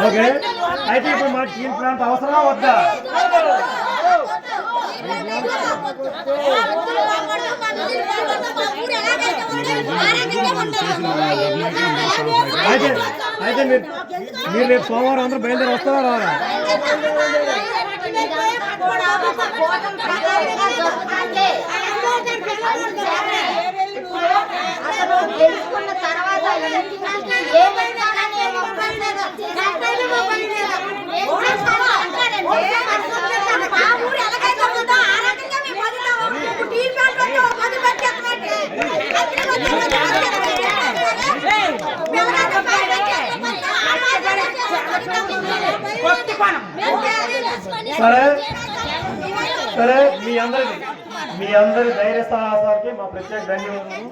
Okay. అయితే ఇప్పుడు మా స్టీల్ ప్లాంట్ అవసరమా వద్దా? అయితే అయితే మీరు మీరు రేపు సోమవారం అందరూ బయలుదేరి వస్తారా రారా? తెలుసుకున్న తర్వాత. సరే. సరే. మీ అందరి మీ అందరి ధైర్య సాహసాలకి మా ప్రత్యేక ధన్యవాదాలు.